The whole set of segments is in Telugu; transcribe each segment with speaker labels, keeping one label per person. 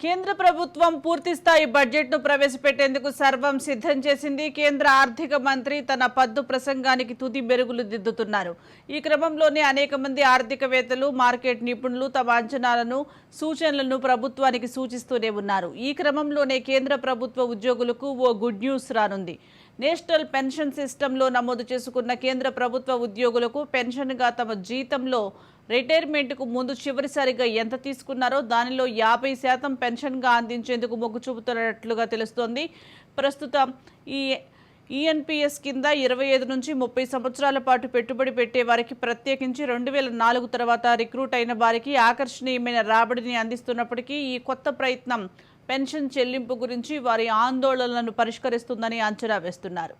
Speaker 1: కేంద్ర ప్రభుత్వం పూర్తిస్థాయి బడ్జెట్ను ప్రవేశపెట్టేందుకు సర్వం సిద్ధం చేసింది. కేంద్ర ఆర్థిక మంత్రి తన పద్దు ప్రసంగానికి తుది మెరుగులు దిద్దుతున్నారు. ఈ క్రమంలోనే అనేక మంది ఆర్థికవేత్తలు మార్కెట్ నిపుణులు తమ అంచనాలను సూచనలను ప్రభుత్వానికి సూచిస్తూనే ఉన్నారు. ఈ క్రమంలోనే కేంద్ర ప్రభుత్వ ఉద్యోగులకు ఓ గుడ్ న్యూస్ రానుంది. నేషనల్ పెన్షన్ సిస్టంలో నమోదు చేసుకున్న కేంద్ర ప్రభుత్వ ఉద్యోగులకు పెన్షన్గా తమ జీతంలో రిటైర్మెంట్కు ముందు చివరిసారిగా ఎంత తీసుకున్నారో దానిలో యాభై శాతం పెన్షన్గా అందించేందుకు మొగ్గు చూపుతున్నట్లుగా తెలుస్తోంది. ప్రస్తుతం ఈ ఈఎన్పిఎస్ కింద ఇరవై ఐదు నుంచి ముప్పై సంవత్సరాల పాటు పెట్టుబడి పెట్టే వారికి ప్రత్యేకించి రెండు వేల నాలుగు తర్వాత రిక్రూట్ అయిన వారికి ఆకర్షణీయమైన రాబడిని అందిస్తున్నప్పటికీ ఈ కొత్త ప్రయత్నం పెన్షన్ చెల్లింపు గురించి వారి ఆందోళనలను పరిష్కరిస్తుందని అంచనా వేస్తున్నారు.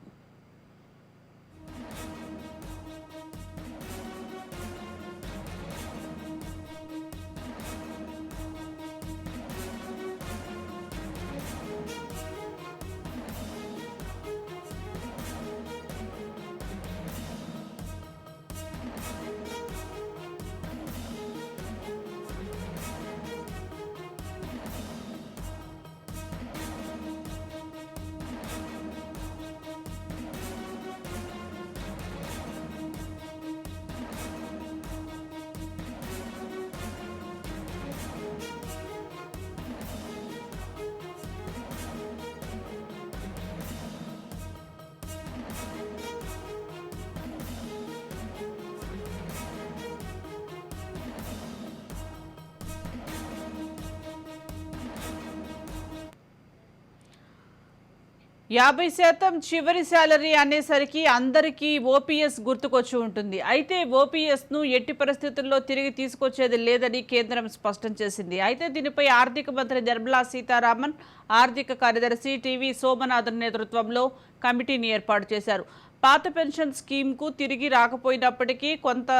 Speaker 1: యాభై శాతం చివరి శాలరీ అనేసరికి అందరికీ ఓపీఎస్ గుర్తుకొచ్చి ఉంటుంది. అయితే ఓపీఎస్ను ఎట్టి పరిస్థితుల్లో తిరిగి తీసుకొచ్చేది లేదని కేంద్రం స్పష్టం చేసింది. అయితే దీనిపై ఆర్థిక మంత్రి నిర్మలా సీతారామన్ ఆర్థిక కార్యదర్శి టీవీ సోమనాథన్ నేతృత్వంలో కమిటీని ఏర్పాటు చేశారు. పాత పెన్షన్ స్కీమ్కు తిరిగి రాకపోయినప్పటికీ కొంత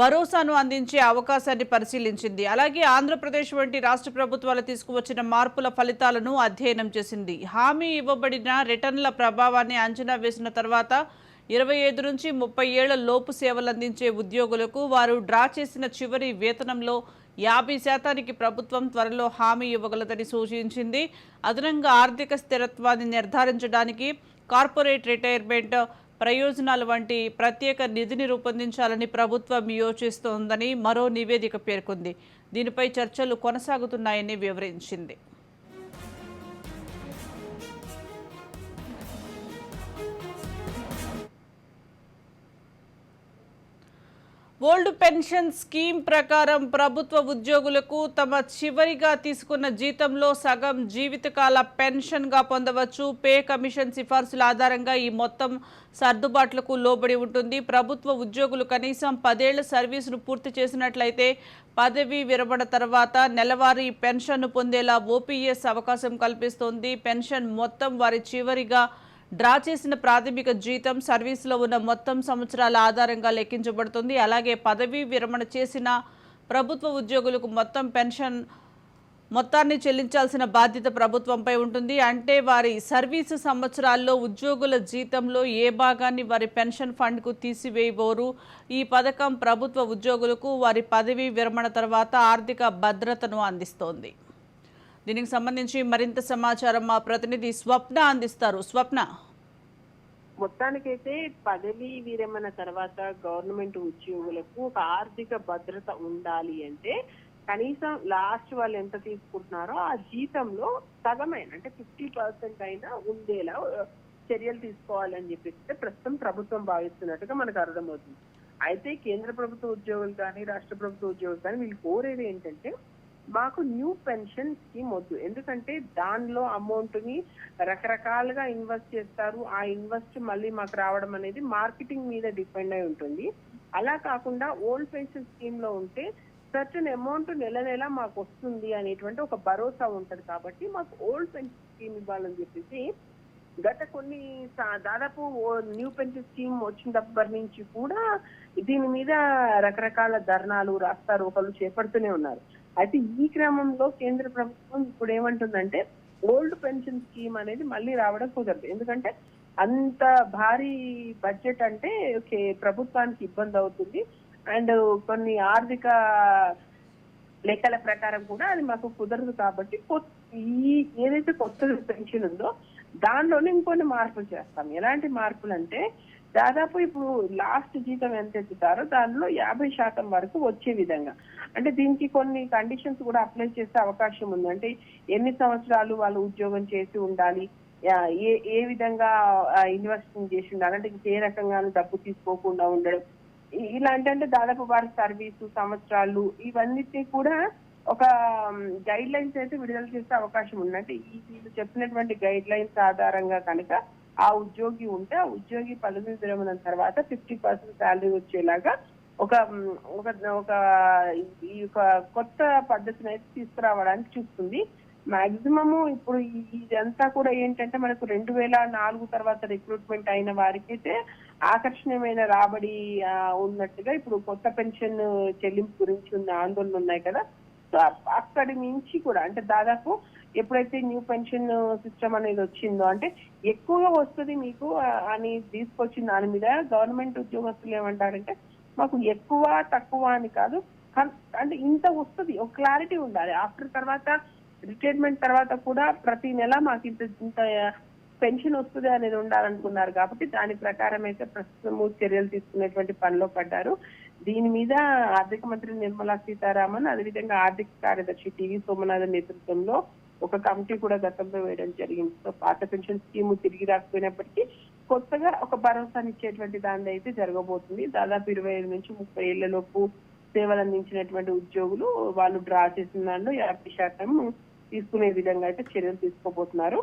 Speaker 1: భరోసాను అందించే అవకాశాన్ని పరిశీలించింది. అలాగే ఆంధ్రప్రదేశ్ వంటి రాష్ట్ర ప్రభుత్వాలు తీసుకువచ్చిన మార్పుల ఫలితాలను అధ్యయనం చేసింది. హామీ ఇవ్వబడిన రిటర్న్ల ప్రభావాన్ని అంచనా వేసిన తర్వాత ఇరవై ఐదు నుంచి ముప్పై ఏళ్ళ లోపు సేవలు అందించే ఉద్యోగులకు వారు డ్రా చేసిన చివరి వేతనంలో యాభై శాతానికి ప్రభుత్వం త్వరలో హామీ ఇవ్వగలదని సూచించింది. అదనంగా ఆర్థిక స్థిరత్వాన్ని నిర్ధారించడానికి కార్పొరేట్ రిటైర్మెంట్ ప్రయోజనాలు వంటి ప్రత్యేక నిధిని రూపొందించాలని ప్రభుత్వం యోచిస్తోందని మరో నివేదిక పేర్కొంది. దీనిపై చర్చలు కొనసాగుతున్నాయని వివరించింది. ఓల్డ్ పెన్షన్ స్కీమ్ ప్రకారం ప్రభుత్వ ఉద్యోగులకు తమ చివరిగా తీసుకున్న జీతంలో సగం జీవితకాల పెన్షన్గా పొందవచ్చు. పే కమిషన్ సిఫార్సుల ఆధారంగా ఈ మొత్తం సర్దుబాట్లకు లోబడి ఉంటుంది. ప్రభుత్వ ఉద్యోగులు కనీసం పదేళ్ళ సర్వీసును పూర్తి చేసినట్లయితే పదవీ విరమణ తర్వాత నెలవారీ పెన్షన్ను పొందేలా ఓపీఎస్ అవకాశం కల్పిస్తోంది. పెన్షన్ మొత్తం వారి చివరిగా డ్రా చేసిన ప్రాథమిక జీతం సర్వీసులో ఉన్న మొత్తం సంవత్సరాల ఆధారంగా లెక్కించబడుతుంది. అలాగే పదవీ విరమణ చేసిన ప్రభుత్వ ఉద్యోగులకు మొత్తం పెన్షన్ మొత్తాన్ని చెల్లించాల్సిన బాధ్యత ప్రభుత్వంపై ఉంటుంది. అంటే వారి సర్వీసు సంవత్సరాల్లో ఉద్యోగుల జీతంలో ఏ భాగాన్ని వారి పెన్షన్ ఫండ్కు తీసివేయబోరు? ఈ పథకం ప్రభుత్వ ఉద్యోగులకు వారి పదవీ విరమణ తర్వాత ఆర్థిక భద్రతను అందిస్తోంది. దీనికి సంబంధించి మరింత సమాచారం మా ప్రతినిధి స్వప్న అందిస్తారు. స్వప్న.
Speaker 2: మొత్తానికైతే పదవీ విరమణ తర్వాత గవర్నమెంట్ ఉద్యోగులకు ఒక ఆర్థిక భద్రత ఉండాలి అంటే కనీసం లాస్ట్ వాళ్ళు ఎంత తీసుకుంటున్నారో ఆ జీతంలో సగమైన అంటే ఫిఫ్టీ పర్సెంట్ అయినా ఉండేలా చర్యలు తీసుకోవాలని చెప్పేసి ప్రస్తుతం ప్రభుత్వం భావిస్తున్నట్టుగా మనకు అర్థమవుతుంది. అయితే కేంద్ర ప్రభుత్వ ఉద్యోగులు కానీ రాష్ట్ర ప్రభుత్వ ఉద్యోగులు కానీ వీళ్ళు కోరేది ఏంటంటే మాకు న్యూ పెన్షన్ స్కీమ్ వద్దు. ఎందుకంటే దానిలో అమౌంట్ని రకరకాలుగా ఇన్వెస్ట్ చేస్తారు. ఆ ఇన్వెస్ట్ మళ్ళీ మాకు రావడం అనేది మార్కెటింగ్ మీద డిపెండ్ అయి ఉంటుంది. అలా కాకుండా ఓల్డ్ పెన్షన్ స్కీమ్లో ఉంటే సర్టన్ అమౌంట్ నెల నెల మాకు వస్తుంది అనేటువంటి ఒక భరోసా ఉంటది. కాబట్టి మాకు ఓల్డ్ పెన్షన్ స్కీమ్ ఇవ్వాలని చెప్పేసి గత కొన్ని సా- దాదాపు న్యూ పెన్షన్ స్కీమ్ వచ్చినప్పటి నుంచి కూడా దీని మీద రకరకాల ధర్నాలు రాస్తారోకలు చేపడుతూనే ఉన్నారు. అయితే ఈ క్రమంలో కేంద్ర ప్రభుత్వం ఇప్పుడు ఏమంటుందంటే ఓల్డ్ పెన్షన్ స్కీమ్ అనేది మళ్ళీ రావడం కుదరదు. ఎందుకంటే అంత భారీ బడ్జెట్ అంటే ఓకే ప్రభుత్వానికి ఇబ్బంది అవుతుంది. అండ్ కొన్ని ఆర్థిక లెక్కల ప్రకారం కూడా అది మాకు కుదరదు కాబట్టి ఈ ఏదైతే కొత్త పెన్షన్ ఉందో దానిలోనే ఇంకొన్ని మార్పులు చేస్తాం. ఎలాంటి మార్పులు అంటే దాదాపు ఇప్పుడు లాస్ట్ జీతం ఎంత ఎత్తుతారో దానిలో యాభై శాతం వరకు వచ్చే విధంగా. అంటే దీనికి కొన్ని కండిషన్స్ కూడా అప్లై చేసే అవకాశం ఉంది. అంటే ఎన్ని సంవత్సరాలు వాళ్ళు ఉద్యోగం చేసి ఉండాలి ఏ ఏ విధంగా ఇన్వెస్ట్మెంట్ చేసి ఉండాలి అంటే ఏ రకంగానూ డబ్బు తీసుకోకుండా ఉండడం. ఇలాంటి అంటే దాదాపు వారి సర్వీసు సంవత్సరాలు ఇవన్నిటిని కూడా ఒక గైడ్ లైన్స్ అయితే విడుదల చేసే అవకాశం ఉంది. అంటే ఈ వీళ్ళు చెప్పినటువంటి గైడ్ లైన్స్ ఆధారంగా కనుక ఆ ఉద్యోగి ఉంటే ఆ ఉద్యోగి పదవి విరమణ తర్వాత ఫిఫ్టీ పర్సెంట్ శాలరీ వచ్చేలాగా ఒక ఒక ఒక ఈ ఒక కొత్త పద్ధతిని అయితే తీసుకురావడానికి చూస్తుంది. మాక్సిమము ఇప్పుడు ఇదంతా కూడా ఏంటంటే మనకు రెండు వేల నాలుగు తర్వాత రిక్రూట్మెంట్ అయిన వారికైతే ఆకర్షణీయమైన రాబడి ఉన్నట్టుగా ఇప్పుడు కొత్త పెన్షన్ చెల్లింపు గురించి ఉన్న ఆందోళనలు ఉన్నాయి కదా. సో అక్కడి నుంచి కూడా అంటే దాదాపు ఎప్పుడైతే న్యూ పెన్షన్ సిస్టమ్ అనేది వచ్చిందో అంటే ఎక్కువగా వస్తుంది మీకు అని తీసుకొచ్చిన దాని మీద గవర్నమెంట్ ఉద్యోగస్తులు ఏమంటారంటే మాకు ఎక్కువ తక్కువ అని కాదు అంటే ఇంత వస్తుంది ఒక క్లారిటీ ఉండాలి. ఆఫ్టర్ తర్వాత రిటైర్మెంట్ తర్వాత కూడా ప్రతి నెల మాకు ఇంత ఇంత పెన్షన్ వస్తుంది అనేది ఉండాలనుకున్నారు కాబట్టి దాని ప్రకారం అయితే ప్రస్తుతము చర్యలు తీసుకునేటువంటి పనిలో పడ్డారు. దీని మీద ఆర్థిక మంత్రి నిర్మలా సీతారామన్ అదేవిధంగా ఆర్థిక కార్యదర్శి టీవీ సోమనాథన్ నేతృత్వంలో ఒక కమిటీ కూడా గతంలో వేయడం జరిగింది. సో పాత పెన్షన్ స్కీమ్ తిరిగి రాకపోయినప్పటికీ కొత్తగా ఒక భరోసానిచ్చేటువంటి దాని అయితే జరగబోతుంది. దాదాపు ఇరవై ఐదు నుంచి ముప్పై ఏళ్ళ లోపు సేవలు అందించినటువంటి ఉద్యోగులు వాళ్ళు డ్రా చేసిన దానిలో యాభై శాతం తీసుకునే విధంగా అయితే చర్యలు తీసుకోబోతున్నారు.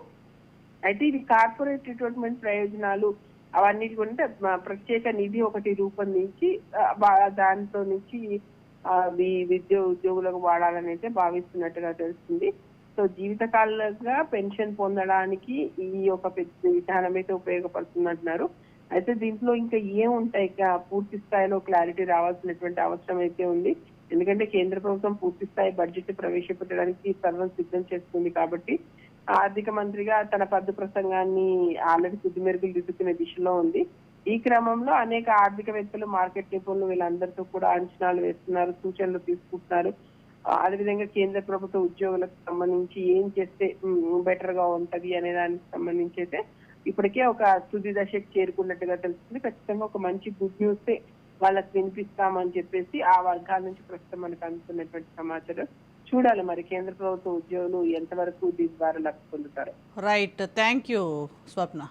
Speaker 2: అయితే ఇది కార్పొరేట్ రిక్రూట్మెంట్ ప్రయోజనాలు అవన్నీ కూడా ప్రత్యేక నిధి ఒకటి రూపొందించి ఆ, నుంచి ఈ విద్య ఉద్యోగులకు వాడాలని అయితే భావిస్తున్నట్టుగా తెలుస్తుంది. సో జీవితకాలంగా పెన్షన్ పొందడానికి ఈ ఒక పెద్ద విధానం అయితే ఉపయోగపడుతుంది అంటున్నారు అయితే దీంట్లో ఇంకా ఏముంటాయి పూర్తి స్థాయిలో క్లారిటీ రావాల్సినటువంటి అవసరం అయితే ఉంది. ఎందుకంటే కేంద్ర ప్రభుత్వం పూర్తి స్థాయి బడ్జెట్ ప్రవేశపెట్టడానికి సర్వం సిద్ధం చేస్తుంది కాబట్టి ఆర్థిక మంత్రిగా తన పద్దు ప్రసంగాన్ని ఆల్రెడీ తుది మెరుగులు దిద్దుకునే దిశలో ఉంది. ఈ క్రమంలో అనేక ఆర్థికవేత్తలు మార్కెట్ నిపుణులు వీళ్ళందరితో కూడా అంచనాలు వేస్తున్నారు సూచనలు తీసుకుంటున్నారు. అదేవిధంగా కేంద్ర ప్రభుత్వ ఉద్యోగులకు సంబంధించి ఏం చేస్తే బెటర్గా ఉంటది అనే దానికి సంబంధించి అయితే ఇప్పటికే ఒక తుది దశకు చేరుకున్నట్టుగా తెలుస్తుంది. ఖచ్చితంగా ఒక మంచి గుడ్ న్యూస్ వాళ్ళకి వినిపిస్తామని చెప్పేసి ఆ వర్గాల నుంచి ప్రస్తుతం మనకు అందుతున్నటువంటి సమాచారం. చూడాలి మరి కేంద్ర ప్రభుత్వ ఉద్యోగులు ఎంతవరకు దీని ద్వారా లబ్ధి పొందుతారు.
Speaker 1: Right thank you Swapna